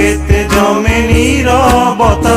কাপেতে জমে নীরবতা।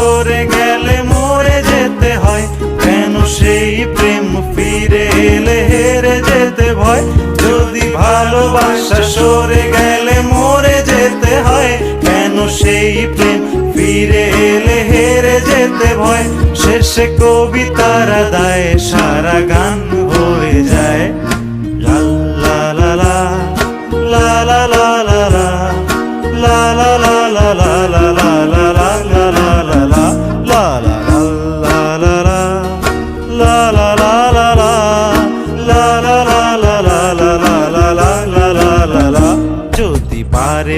ভালোবাসা সরে গেলে মরে যেতে হয়। কেন সেই প্রেম ফিরে এলে হেরে যেতে ভয়? শেষে কবিতারা সারা গান